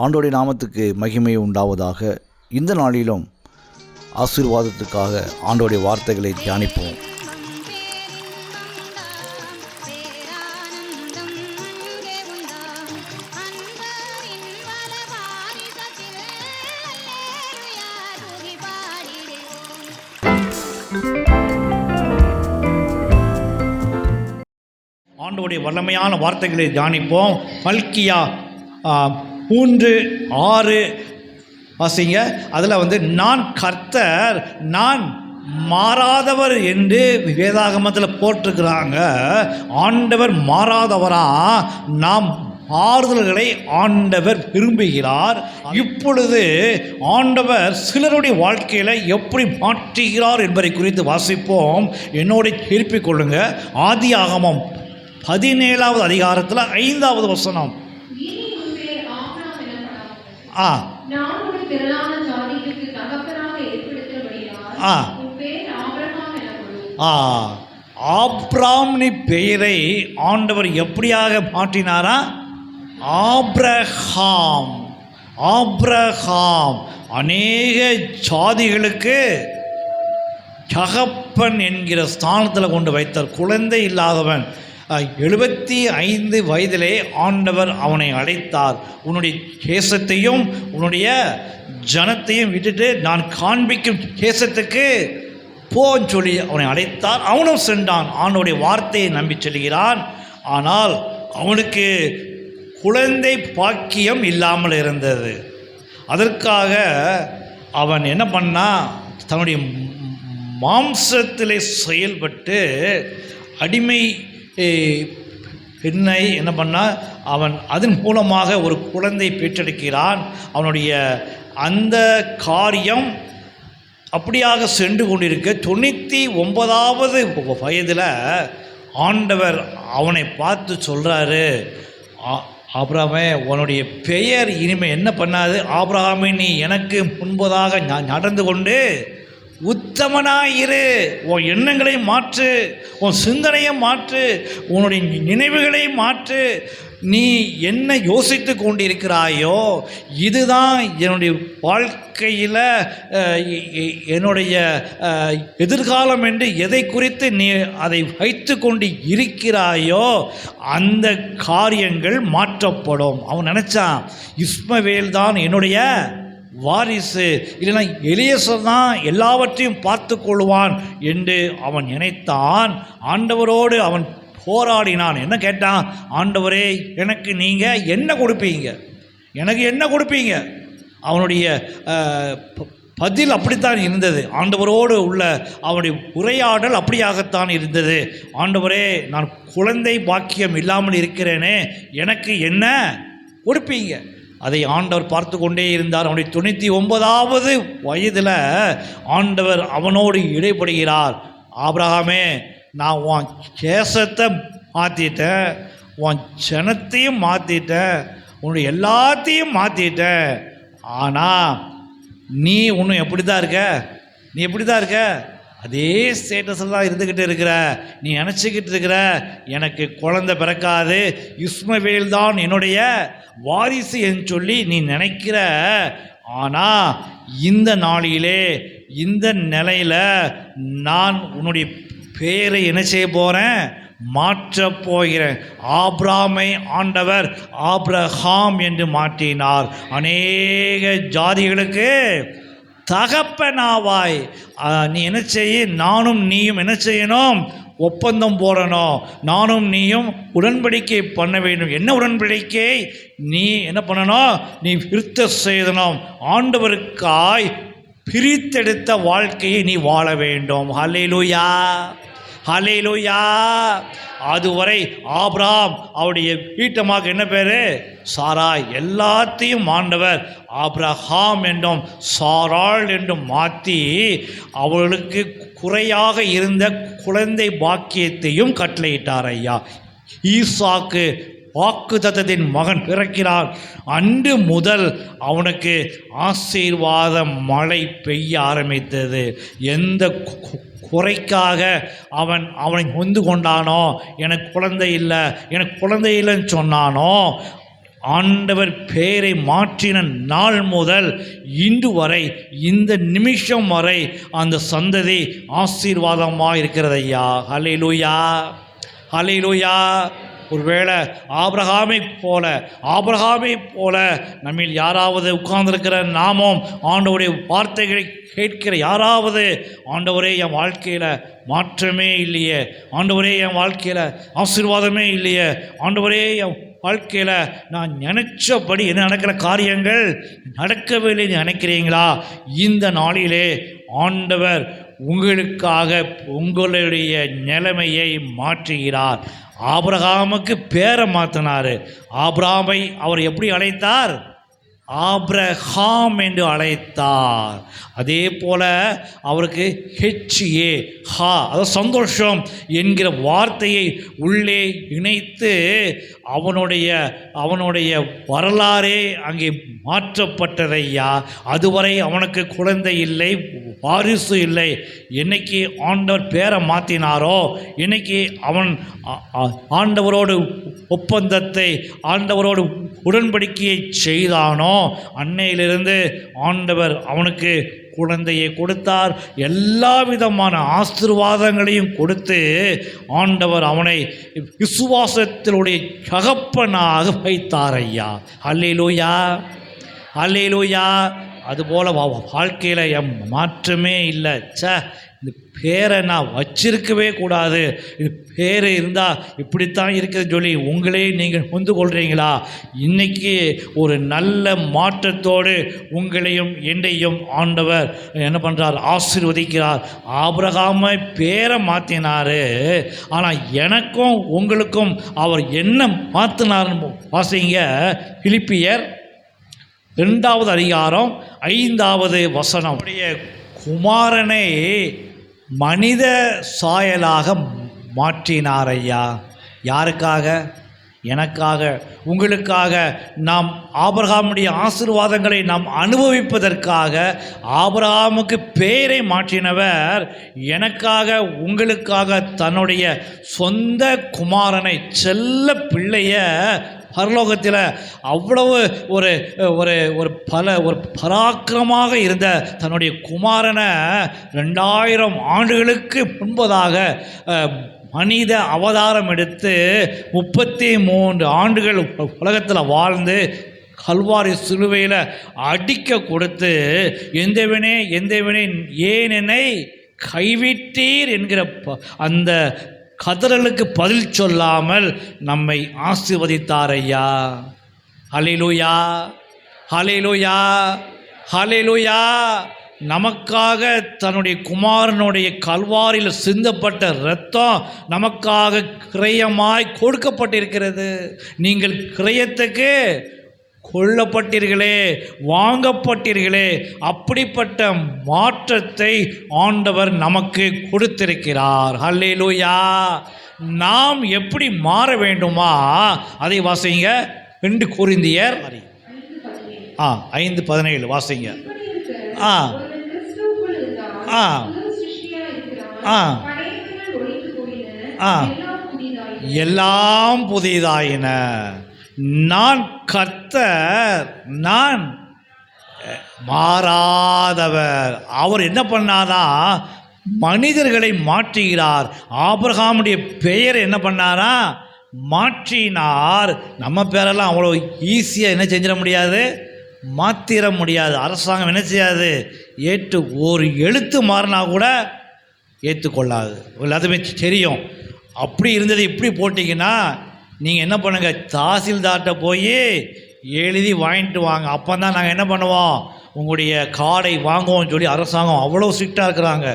ஆண்டோடைய நாமத்துக்கு மகிமை உண்டாவதாக. இந்த நாளிலும் ஆசீர்வாதத்துக்காக ஆண்டோடைய வார்த்தைகளை தியானிப்போம். ஆண்டோடைய வல்லமையான வார்த்தைகளை தியானிப்போம். பல்கியா மூன்று ஆறு வாசிங்க. அதில் வந்து நான் கர்த்தர் நான் மாறாதவர் என்று வேதாகமத்தில் போட்டிருக்கிறாங்க. ஆண்டவர் மாறாதவரா? நாம் ஆறுதல்களை ஆண்டவர் விரும்புகிறார். இப்பொழுது ஆண்டவர் சிலருடைய வாழ்க்கையில் எப்படி மாற்றுகிறார் என்பதை குறித்து வாசிப்போம். என்னோட திருப்பிக் கொள்ளுங்க. ஆதி ஆகமம் பதினேழாவது அதிகாரத்தில் ஐந்தாவது வசனம் இனி உன் பேர் ஆபிரகாம் எனப்படாது. ஆ. ஆ. ஆ. ஆப்ராம்னி பெயரை ஆண்டவர் எப்படியாக மாற்றினாரா? ஆப்ரஹாம் ஆப்ரஹாம் அநேக ஜாதிகளுக்கு தகப்பன் என்கிற ஸ்தானத்தில் கொண்டு வைத்தார். குழந்தை இல்லாதவன். எழுபத்தி ஐந்து வயதிலே ஆண்டவர் அவனை அழைத்தார். உன்னுடைய கேசத்தையும் உன்னுடைய ஜனத்தையும் விட்டுட்டு நான் காண்பிக்கும் கேசத்துக்கு போன்னு சொல்லி அவனை அழைத்தார். அவனும் சென்றான். அவனுடைய வார்த்தையை நம்பி செல்கிறான். ஆனால் அவனுக்கு குழந்தை பாக்கியம் இல்லாமல் இருந்தது. அதற்காக அவன் என்ன பண்ணா தன்னுடைய மாம்சத்திலே செயல்பட்டு அடிமை பெண்ணை என்ன பண்ணால் அவன் அதன் மூலமாக ஒரு குழந்தை பெற்றெடுக்கிறான். அவனுடைய அந்த காரியம் அப்படியாக சென்று கொண்டிருக்க தொண்ணூற்றி ஒன்பதாவது வயதில் ஆண்டவர் அவனை பார்த்து சொல்கிறாரு ஆபிரகாமே உன்னுடைய பெயர் இனிமேல் என்ன பண்ணாது? ஆபிரகாமே நீ எனக்கு முன்பதாக நடந்து கொண்டு உத்தமனாயிரு. உன் எண்ணங்களை மாற்று உன் சிந்தனையை மாற்று உன்னுடைய நினைவுகளை மாற்று. நீ என்ன யோசித்து கொண்டிருக்கிறாயோ இதுதான் என்னுடைய வாழ்க்கையில் என்னுடைய எதிர்காலம் என்று எதை குறித்து நீ அதை வைத்து கொண்டு இருக்கிறாயோ அந்த காரியங்கள் மாற்றப்படும். அவன் நினச்சான் இஸ்மவேல் தான் என்னுடைய வாரிசு இல்லைன்னா எளியசர் தான் எல்லாவற்றையும் பார்த்து கொள்வான் என்று அவன் நினைத்தான். ஆண்டவரோடு அவன் போராடினான். என்ன கேட்டான்? ஆண்டவரே எனக்கு நீங்கள் என்ன கொடுப்பீங்க? எனக்கு என்ன கொடுப்பீங்க? அவனுடைய ப- பதில் அப்படித்தான் இருந்தது. ஆண்டவரோடு உள்ள அவனுடைய உரையாடல் அப்படியாகத்தான் இருந்தது. ஆண்டவரே நான் குழந்தை பாக்கியம் இல்லாமல் இருக்கிறேனே எனக்கு என்ன கொடுப்பீங்க? அதை ஆண்டவர் பார்த்து கொண்டே இருந்தார். அவனுடைய தொண்ணூற்றி ஒன்பதாவது வயதில் ஆண்டவர் அவனோடு இடைப்படுகிறார். ஆபிரகாமே நான் உன் கேசத்தை மாற்றிட்டேன் உன் ஜனத்தையும் மாற்றிட்டேன் உன்னுடைய எல்லாத்தையும் மாற்றிட்டேன் ஆனால் நீ இன்னும் எப்படி தான் இருக்க? நீ எப்படி தான் இருக்க? அதே ஸ்டேட்டஸில் தான் இருந்துக்கிட்டு இருக்கிற. நீ நினச்சிக்கிட்டு இருக்கிற எனக்கு குழந்தை பிறக்காது இஸ்மவேல் தான் என்னுடைய வாரிசு என்று சொல்லி நீ நினைக்கிற. ஆனால் இந்த நாளிலே இந்த நிலையில் நான் உன்னுடைய பேரை என்ன செய்ய போகிறேன் மாற்றப் போகிறேன். ஆப்ராமை ஆண்டவர் ஆப்ரஹாம் என்று மாற்றினார். அநேக ஜாதிகளுக்கு தகப்பனாவாய். நீ என்ன செய்ய நானும் நீயும் என்ன செய்யணும்? ஒப்பந்தம் போடணும். நானும் நீயும் உடன்படிக்கை பண்ண வேண்டும். என்ன உடன்படிக்கை? நீ என்ன பண்ணணும்? நீ விருத்த செய்தனும் ஆண்டவருக்காய் பிரித்தெடுத்த வாழ்க்கையை நீ வாழ வேண்டும். ஹalleluya. ஹalleluya. அதுவரை ஆப்ராம் அவருடைய வீட்டமாக என்ன பேர்? சாரா எல்லாத்தையும் ஆண்டவர் ஆப்ரஹாம் என்றும் சாராள் என்றும் மாற்றி அவளுக்கு குறையாக இருந்த குழந்தை பாக்கியத்தையும் கட்டளையிட்டார் ஐயா. ஈசாக்கு வாக்குதத்தத்தின் மகன் பிறக்கிறான் அன்று முதல் அவனுக்கு ஆசீர்வாத மழை பெய்ய ஆரம்பித்தது. எந்த குறைக்காக அவன் அவனை நொந்து கொண்டானோ? எனக்கு குழந்தை இல்லை. எனக்கு குழந்தை இல்லைன்னு சொன்னானோ? ஆண்டவர் பெயரை மாற்றின நாள் முதல் இன்று வரை இந்த நிமிஷம் வரை அந்த சந்ததி ஆசீர்வாதமாக இருக்கிறதையா ஐயா ஹalleluya. ஒருவேளை ஆபிரகாமை போல ஆபிரகாமை போல நம்மில் யாராவது உட்கார்ந்திருக்கிற நாமும் ஆண்டவருடைய வார்த்தைகளை கேட்கிற யாராவது ஆண்டவரே என் வாழ்க்கையில் மாற்றமே இல்லையே ஆண்டவரே என் வாழ்க்கையில் ஆசீர்வாதமே இல்லையே ஆண்டவரே என் வாழ்க்கையில் நான் நினச்சபடி என்ன நடக்கிற காரியங்கள் நடக்கவில்லை நினைக்கிறீங்களா? இந்த நாளிலே ஆண்டவர் உங்களுக்காக உங்களுடைய நிலைமையை மாற்றுகிறார். ஆபிரகாமுக்கு பேரை மாற்றினார் ஆபிரகாமை அவர் எப்படி அழைத்தார்? ஆப்ரஹாம் என்று அழைத்தார். அதே போல அவருக்கு ஹெச்ஏ ஹா அதாவது சந்தோஷம் என்கிற வார்த்தையை உள்ளே இணைத்து அவனுடைய அவனுடைய வரலாறே அங்கே மாற்றப்பட்டதையா? அதுவரை அவனுக்கு குழந்தை இல்லை வாரிசு இல்லை. என்னைக்கு ஆண்டவர் பேரை மாற்றினாரோ இன்னைக்கு அவன் ஆண்டவரோடு ஒப்பந்தத்தை ஆண்டவரோடு உடன்படிக்கையை செய்தானோ அன்னையிலிருந்து ஆண்டவர் அவனுக்கு குழந்தையை கொடுத்தார். எல்லா விதமான ஆசீர்வாதங்களையும் கொடுத்து ஆண்டவர் அவனை விசுவாசத்தினுடைய சகப்பனாக வைத்தார் ஐயா. அல்லையிலோயா அல்லேலூயா அதுபோல் வா வாழ்க்கையில் எம் மாற்றமே இல்லை. ச இந்த பேரை நான் வச்சிருக்கவே கூடாது. இது பேர் இருந்தால் இப்படித்தான் இருக்குதுன்னு சொல்லி உங்களே நீங்கள் வந்து கொள்கிறீங்களா இன்னைக்கு ஒரு நல்ல மாற்றத்தோடு உங்களையும் என்னையும் ஆண்டவர் என்ன பண்ணுறார் ஆசிர்வதிக்கிறார். ஆபிரகாமை பேரை மாற்றினார் ஆனால் எனக்கும் உங்களுக்கும் அவர் என்ன மாற்றினார்னு வாசிங்க. பிலிப்பியர் ரெண்டாவது அதிகாரம் ஐந்தாவது வசனம். உடைய குமாரனை மனித சாயலாக மாற்றினார் ஐயா யாருக்காக? எனக்காக. உங்களுக்காக. நாம் ஆபரகாமுடைய ஆசீர்வாதங்களை நாம் அனுபவிப்பதற்காக ஆபரகாமுக்கு பெயரை மாற்றினவர் எனக்காக உங்களுக்காக தன்னுடைய சொந்த குமாரனை செல்ல பிள்ளைய பரலோகத்தில் அவ்வளவு ஒரு ஒரு ஒரு பல ஒரு பராக்கிரமாக இருந்த தன்னுடைய குமாரனை ரெண்டாயிரம் ஆண்டுகளுக்கு முன்பதாக மனித அவதாரம் எடுத்து முப்பத்தி மூன்று ஆண்டுகள் உலகத்தில் வாழ்ந்து கல்வாரி சிலுவையில் அடிக்க கொடுத்து எந்தவனே எந்தவனே ஏன் என்னை கைவிட்டீர்? என்கிற ப- அந்த கதறலுக்கு பதில் சொல்லாமல் நம்மை ஆசிர்வதித்தார் ஐயா. ஹலிலுயா ஹலிலுயா ஹலிலுயா நமக்காக தன்னுடைய குமாரனுடைய கல்வாரியில் சிந்தப்பட்ட இரத்தம் நமக்காக கிரயமாய் கொடுக்கப்பட்டிருக்கிறது. நீங்கள் கிரயத்துக்கு கொல்லப்பட்டீர்களே வாங்கப்பட்டீர்களே அப்படிப்பட்ட மாற்றத்தை ஆண்டவர் நமக்கு கொடுத்திருக்கிறார். ஹல்லேலூயா. நாம் எப்படி மாற வேண்டுமா? அதை வாசிங்க. ரெண்டு குறிந்தியர் ஆ ஐந்து பதினேழு வாசிங்க. ஆ. ஆ. ஆ. ஆ. எல்லாம் புதிதாயின. நான் கர்த்தர் நான் மாறாதவர். அவர் என்ன பண்ணாரா? மனிதர்களை மாற்றுகிறார். ஆபிரகாமுடைய பெயர் என்ன பண்ணாரா? மாற்றினார். நம்ம பேரெல்லாம் அவ்வளோ ஈஸியாக என்ன செஞ்சிட முடியாது? மாற்றிட முடியாது. அரசாங்கம் என்ன செய்யாது? ஏற்று ஒரு எழுத்து மாறினா கூட ஏற்றுக்கொள்ளாது. எல்லாத்துமே தெரியும். அப்படி இருந்தது இப்படி போட்டிங்கன்னா நீங்கள் என்ன பண்ணுங்கள் தாசில்தார்கிட்ட போய் எழுதி வாங்கிட்டு வாங்க. அப்போ தான் நாங்கள் என்ன பண்ணுவோம்? உங்களுடைய கார்டை வாங்குவோம்னு சொல்லி அரசாங்கம் அவ்வளோ ஸ்ட்ரிக்டாக இருக்கிறாங்க.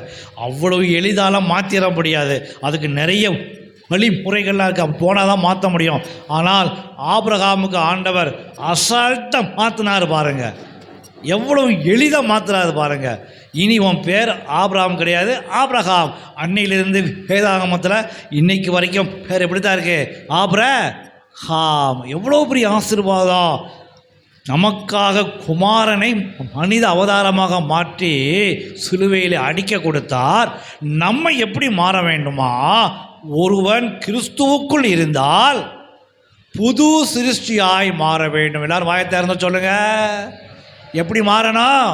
அவ்வளோ எளிதாலாம் மாற்றிட முடியாது. அதுக்கு நிறைய வழிமுறைகள்லாம் இருக்கு. போனால் தான் மாற்ற முடியும். ஆனால் ஆபிரகாமுக்கு ஆண்டவர் அசால்ட்டாக மாற்றினார் பாருங்கள் எவ்வளவு எளிதாக மாற்றுறாரு பாருங்கள் இனி உன் பேர் ஆபிரகாம் கிடையாது. ஆப்ரஹாம் அன்னையிலிருந்து வேதாகமத்தில் இன்னைக்கு வரைக்கும் பேர் எப்படி தான் இருக்கு? ஆப்ர ஹாம் எவ்வளோ பெரிய ஆசீர்வாதம். நமக்காக குமாரனை மனித அவதாரமாக மாற்றி சிலுவையில் அடிக்க கொடுத்தார். நம்ம எப்படி மாற வேண்டுமா? ஒருவன் கிறிஸ்துவுக்குள் இருந்தால் புது சிருஷ்டியாய் மாற வேண்டும். எல்லாரும் வாயத்தை திறந்து சொல்லுங்க. எப்படி மாறணும்?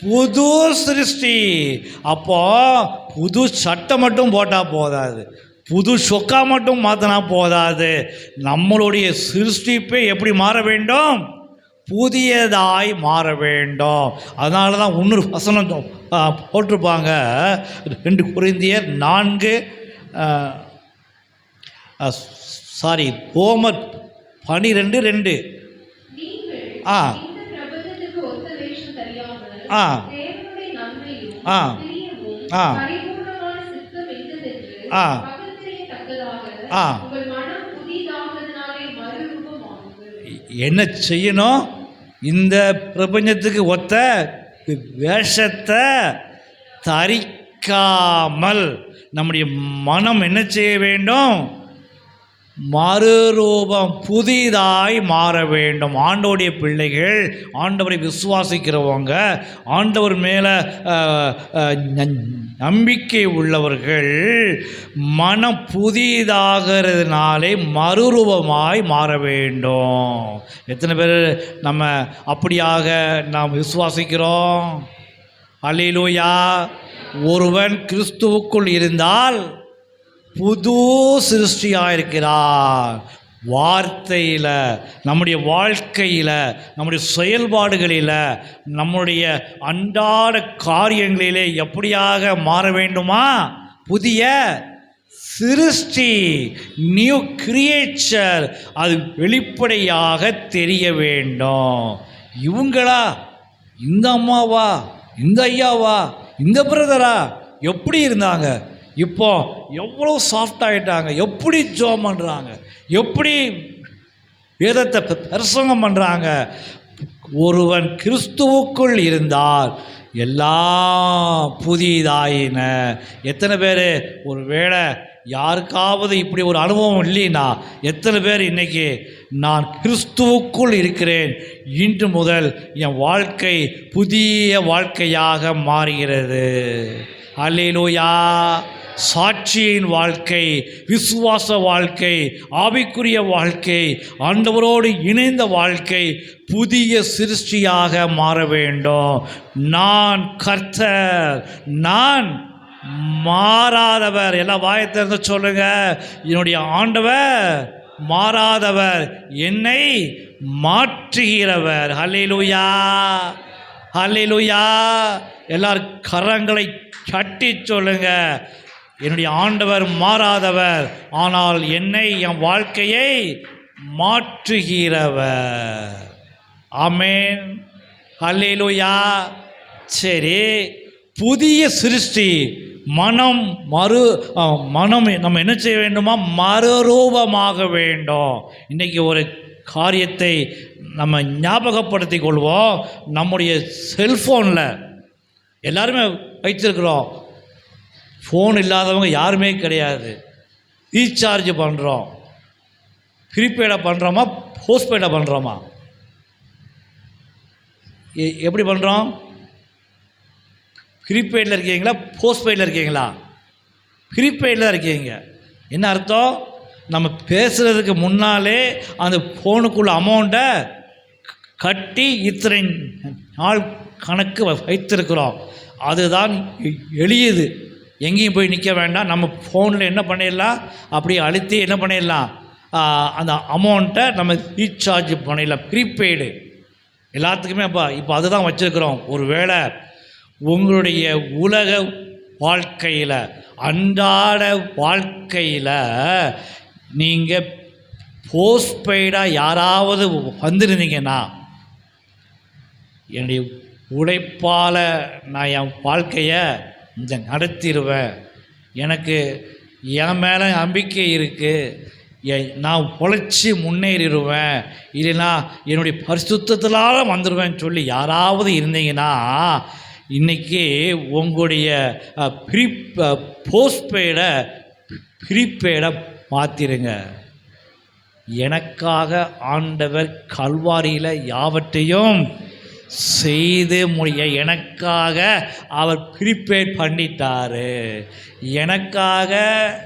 புது சிருஷ்டி. அப்போ புது சட்டை மட்டும் போட்டால் போதாது. புது சொக்கா மட்டும் மாற்றினா போதாது. நம்மளுடைய சிருஷ்டிப்பே எப்படி மாற வேண்டும்? புதியதாய் மாற வேண்டும். அதனால தான் இன்னொரு வசனம் போட்டிருப்பாங்க. ரெண்டு குறைந்தியர் நான்கு சாரி ஹோமர் பனிரெண்டு ரெண்டு. ஆ ஆ ஆ. ஆ. ஆ. ஆ. என்ன செய்யணும் இந்த பிரபஞ்சத்துக்கு ஒத்த வேஷத்தை தரிக்காமல் நம்முடைய மனம் என்ன செய்ய வேண்டும் மறுரூபம் புதிதாய் மாற வேண்டும். ஆண்டவருடைய பிள்ளைகள் ஆண்டவரை விசுவாசிக்கிறவங்க ஆண்டவர் மேலே நம்பிக்கை உள்ளவர்கள் மனம் புதிதாகிறதுனாலே மறுரூபமாய் மாற வேண்டும். எத்தனை பேர் நம்ம அப்படியாக நாம் விசுவாசிக்கிறோம்? அல்லேலூயா ஒருவன் கிறிஸ்துவுக்குள் இருந்தால் புது சிருஷ்டியாக இருக்கிறார் வார்த்தையில் நம்முடைய வாழ்க்கையில் நம்முடைய செயல்பாடுகளில் நம்முடைய அன்றாட காரியங்களிலே எப்படியாக மாற வேண்டுமா? புதிய சிருஷ்டி நியூ கிரியேச்சர் அது வெளிப்படையாக தெரிய வேண்டும். இவங்களா? இந்த அம்மாவா? இந்த ஐயாவா? இந்த பிரதரா எப்படி இருந்தாங்க? இப்போ எவ்வளோ சாஃப்ட் ஆகிட்டாங்க எப்படி ஜோம் பண்ணுறாங்க எப்படி வேதத்தை பிரசங்கம் பண்ணுறாங்க ஒருவன் கிறிஸ்துவுக்குள் இருந்தால் எல்லாம் புதிதாயின. எத்தனை பேர்? ஒரு வேளை யாருக்காவது இப்படி ஒரு அனுபவம் இல்லைன்னா எத்தனை பேர் இன்னைக்கு நான் கிறிஸ்துவுக்குள் இருக்கிறேன் இன்று முதல் என் வாழ்க்கை புதிய வாழ்க்கையாக மாறுகிறது. அல்லேலூயா சாட்சியின் வாழ்க்கை விசுவாச வாழ்க்கை ஆவிக்குரிய வாழ்க்கை ஆண்டவரோடு இணைந்த வாழ்க்கை புதிய சிருஷ்டியாக மாற வேண்டும். நான் கர்த்தர் நான் மாறாதவர். எல்லாம் வாயத்திறந்து சொல்லுங்க. என்னுடைய ஆண்டவர் மாறாதவர். என்னை மாற்றுகிறவர். ஹலிலுயா ஹலிலுயா எல்லார் கரங்களை கட்டி சொல்லுங்க. என்னுடைய ஆண்டவர் மாறாதவர் ஆனால் என்னை என் வாழ்க்கையை மாற்றுகிறவர். ஆமென். ஹல்லேலூயா சரி புதிய சிருஷ்டி மனம் மறு மனம் நம்ம என்ன செய்ய வேண்டுமா? மறுரூபமாக வேண்டும். இன்றைக்கி ஒரு காரியத்தை நம்ம ஞாபகப்படுத்தி கொள்வோம். நம்முடைய செல்ஃபோனில் எல்லாருமே வைத்திருக்கிறோம். ஃபோன் இல்லாதவங்க யாருமே கிடையாது. ரீசார்ஜ் பண்ணுறோம் ப்ரீபெய்டாக பண்ணுறோமா போஸ்ட்பெய்டாக பண்ணுறோமா எ- எப்படி பண்ணுறோம் ப்ரீபெய்டில் இருக்கீங்களா? போஸ்ட்பெய்டில் இருக்கீங்களா? ப்ரீபெய்டில் இருக்கீங்க. என்ன அர்த்தம்? நம்ம பேசுகிறதுக்கு முன்னாலே அந்த ஃபோனுக்குள்ள அமௌண்ட்டை கட்டி இத்தனை நாள் கணக்கு வ- வைத்திருக்கிறோம். அதுதான் எளியது. எங்கேயும் போய் நிற்க வேண்டாம். நம்ம ஃபோனில் என்ன பண்ணிடலாம்? அப்படியே அழுத்தி என்ன பண்ணிடலாம்? அந்த அமௌண்ட்டை நம்ம ரீசார்ஜ் பண்ணிடலாம். ப்ரீபெய்டு எல்லாத்துக்குமே அப்போ இப்போ அதுதான் வச்சுருக்குறோம். ஒரு வேளை உங்களுடைய உலக வாழ்க்கையில் அன்றாட வாழ்க்கையில் நீங்கள் போஸ்ட்பெய்டாக யாராவது வந்திருந்தீங்கன்னா என்னுடைய உழைப்பால் நான் என் வாழ்க்கையை இந்த நடத்திடுவேன் எனக்கு என் மேலே நம்பிக்கை இருக்குது எ- நான் உழைச்சி முன்னேறிடுவேன் இல்லைன்னா என்னுடைய பரிசுத்தத்தினால வந்துடுவேன் சொல்லி யாராவது இருந்தீங்கன்னா இன்றைக்கி உங்களுடைய ப்ரீ போஸ்ட்பெய்டை ப்ரீபெய்டை மாற்றிடுங்க எனக்காக ஆண்டவர் கல்வாரியில் யாவற்றையும் செய்து முடிய எனக்காக அவர் ப்ரிப்பேர் பண்ணிட்டார் எனக்காக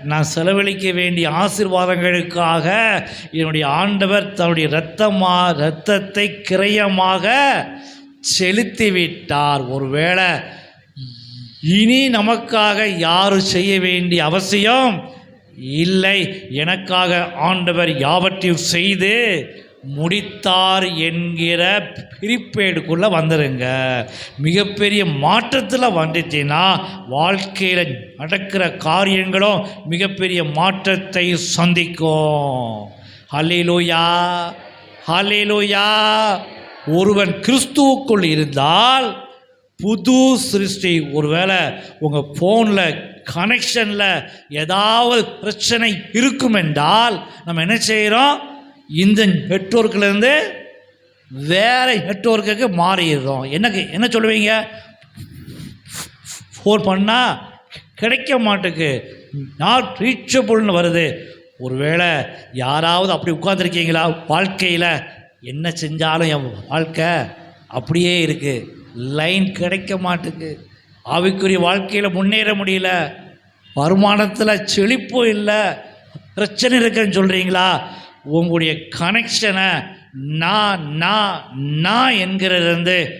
நான் செலவழிக்க வேண்டிய ஆசீர்வாதங்களுக்காக என்னுடைய ஆண்டவர் தன்னுடைய இரத்தமா இரத்தத்தை கிரயமாக செலுத்திவிட்டார். ஒருவேளை இனி நமக்காக யாரும் செய்ய வேண்டிய அவசியம் இல்லை. எனக்காக ஆண்டவர் யாவற்றையும் செய்து முடித்தார் என்கிற பிரிப்பேடுக்குள்ளே வந்துடுங்க மிகப்பெரிய மாற்றத்தில் வந்துட்டீங்கன்னா வாழ்க்கையில் நடக்கிற காரியங்களும் மிகப்பெரிய மாற்றத்தை சந்திக்கும். ஹalleluya ஹalleluya. ஒருவன் கிறிஸ்துவுக்குள் இருந்தால் புது சிருஷ்டி ஒருவேளை உங்கள் ஃபோனில் கனெக்ஷனில் ஏதாவது பிரச்சனை இருக்கும் என்றால் நம்ம என்ன செய்கிறோம் இந்த நெட்ஒர்க்லேருந்து வேறு நெட்ஒர்க்குக்கு மாறிடுறோம். என்னக்கு என்ன சொல்லுவீங்க? ஃபோன் பண்ணால் கிடைக்க மாட்டுக்கு. நாட் ரீச்சபுள்னு வருது. ஒருவேளை யாராவது அப்படி உட்காந்துருக்கீங்களா வாழ்க்கையில் என்ன செஞ்சாலும் என் வாழ்க்கை அப்படியே இருக்குது லைன் கிடைக்க மாட்டுக்கு. ஆவிக்குரிய வாழ்க்கையில் முன்னேற முடியல. வருமானத்தில் செழிப்பும் இல்லை. பிரச்சனை இருக்குன்னு சொல்கிறீங்களா உங்களுடைய கனெக்ஷனை நான் நான் நான் என்கிறதிலிருந்து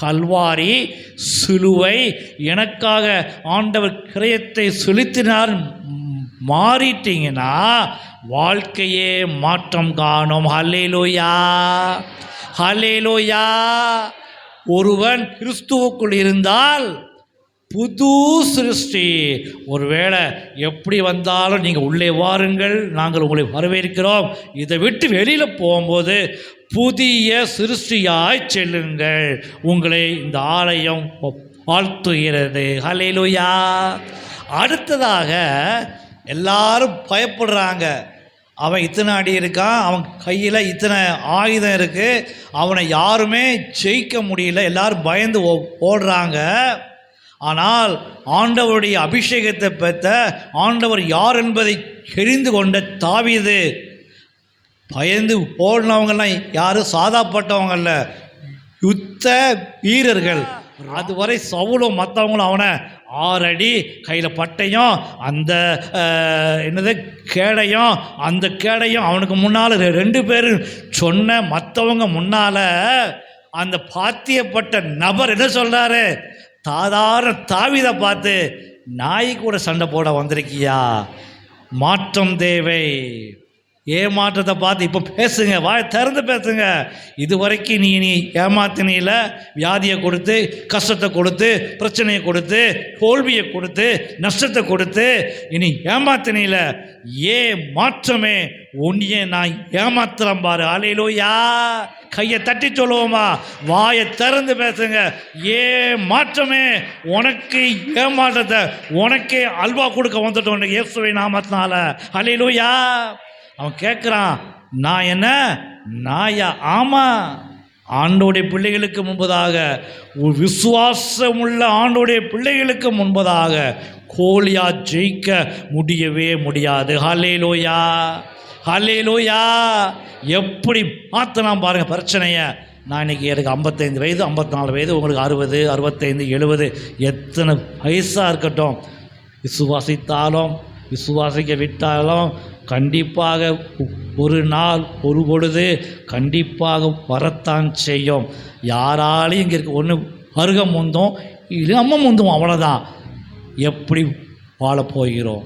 கல்வாரி சிலுவை எனக்காக ஆண்டவர் கிரயத்தை செலுத்தினார் மாறிட்டீங்கன்னா வாழ்க்கையே மாற்றம் காணும். ஹலேலோயா ஹலேலோயா ஒருவன் கிறிஸ்துவுக்குள் இருந்தால் புது சிருஷ்டி. ஒருவேளை எப்படி வந்தாலும் நீங்கள் உள்ளே வாருங்கள் நாங்கள் உங்களை வரவேற்கிறோம். இதை விட்டு வெளியில் போகும்போது புதிய சிருஷ்டியாய் செல்லுங்கள். உங்களை இந்த ஆலயம் வாழ்த்துகிறது. ஹalleluya. அடுத்ததாக எல்லாரும் பயப்படுறாங்க. அவன் இத்தனை அடி இருக்கான் அவன் கையில் இத்தனை ஆயுதம் இருக்குது அவனை யாருமே ஜெயிக்க முடியல. எல்லாரும் பயந்து ஓ- ஓடுறாங்க. ஆனால் ஆண்டவருடைய அபிஷேகத்தை பெற்ற ஆண்டவர் யார் என்பதை தெரிந்து கொண்ட தாவிது பயந்து ஓடினவங்கெல்லாம் யாரும் சாதாப்பட்டவங்கல்ல. யுத்த வீரர்கள். அதுவரை சவுலும் மற்றவங்களும் அவனை ஆறடி கையில் பட்டையும் அந்த என்னது கேடையும் அந்த கேடையும் அவனுக்கு முன்னால் ரெண்டு பேரும் சொன்ன மற்றவங்க முன்னால் அந்த பாத்தியப்பட்ட நபர் என்ன சொல்கிறாரு சாதாரண தாவிதை பார்த்து நாய் கூட சண்டை போட வந்திருக்கியா? மாற்றம் தேவை. ஏமாற்றத்தை பார்த்து இப்போ பேசுங்க வாய் திறந்து பேசுங்க. இது வரைக்கும் நீ நீ ஏமாத்தினியில் வியாதியை கொடுத்து கஷ்டத்தை கொடுத்து பிரச்சனையை கொடுத்து தோல்வியை கொடுத்து நஷ்டத்தை கொடுத்து இனி ஏமாத்தினியில் ஏ மாற்றமே உன்னையே நான் ஏமாத்துறேன் பாரு. அலையிலோயா கையை தட்டி சொல்லுவோமா? வாயை திறந்து பேசுங்க. ஏ மாற்றமே உனக்கு ஏமாற்றத்தை உனக்கே அல்வா கொடுக்க வந்துட்டோம். இயேசுவை நாமத்தினால. அலையிலோயா அவன் கேட்குறான் நான் என்ன? நாயா? ஆமாம் ஆண்டோடைய பிள்ளைகளுக்கு முன்பதாக ஒரு விசுவாசமுள்ள ஆண்டோடைய பிள்ளைகளுக்கு முன்பதாக கோழியா ஜெயிக்க முடியவே முடியாது. ஹalleluya. ஹalleluya. எப்படி மாற்றலாம் பாருங்கள் பிரச்சனையை. நான் இன்னைக்கு எனக்கு ஐம்பத்தைந்து வயது ஐம்பத்தி நாலு வயது உங்களுக்கு அறுபது அறுபத்தைந்து எழுபது எத்தனை வயசாக இருக்கட்டும். விசுவாசித்தாலும் விசுவாசிக்க விட்டாலும் கண்டிப்பாக ஒரு நாள் ஒரு பொழுது கண்டிப்பாக வரத்தான் செய்யும். யாராலையும் இங்கே இருக்க ஒன்று அருக முந்தும் இல்லாமல் முந்தும் அவ்வளோதான் எப்படி வாழப்போகிறோம்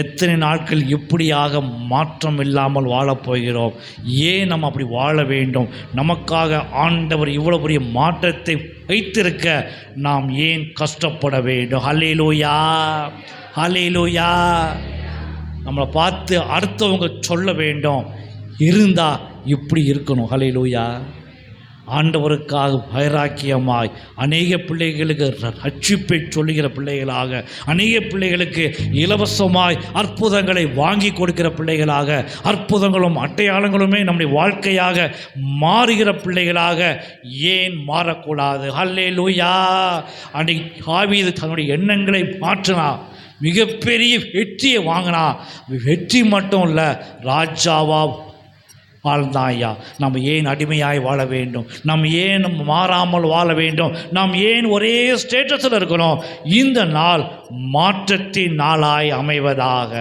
எத்தனை நாட்கள் இப்படியாக மாற்றம் இல்லாமல் வாழப் போகிறோம்? ஏன் நம்ம அப்படி வாழ வேண்டும்? நமக்காக ஆண்டவர் இவ்வளோ பெரிய மாற்றத்தை வைத்திருக்க நாம் ஏன் கஷ்டப்பட வேண்டும்? ஹல்லேலூயா அலையிலோயா நம்மளை பார்த்து அடுத்தவங்க சொல்ல வேண்டும். இருந்தால் இப்படி இருக்கணும். ஹலையிலோயா ஆண்டவருக்காக வைராக்கியமாய். அநேக பிள்ளைகளுக்கு ரட்சிப்பை சொல்லுகிற பிள்ளைகளாக அநேக பிள்ளைகளுக்கு இலவசமாய் அற்புதங்களை வாங்கி கொடுக்கிற பிள்ளைகளாக அற்புதங்களும் அட்டையாளங்களுமே நம்முடைய வாழ்க்கையாக மாறுகிற பிள்ளைகளாக ஏன் மாறக்கூடாது? ஹல்லே லூயா அன்னைக்கு ஆவீது தன்னுடைய எண்ணங்களை மாற்றினா மிகப்பெரிய வெற்றியை வாங்கினா வெற்றி மட்டும் இல்லை ராஜாவா வாழ்ந்தான் ஐயா நம்ம ஏன் அடிமையாய் வாழ வேண்டும்? நம்ம ஏன் மாறாமல் வாழ வேண்டும்? நாம் ஏன் ஒரே ஸ்டேட்டஸில் இருக்கிறோம்? இந்த நாள் மாற்றத்தின் நாளாய் அமைவதாக.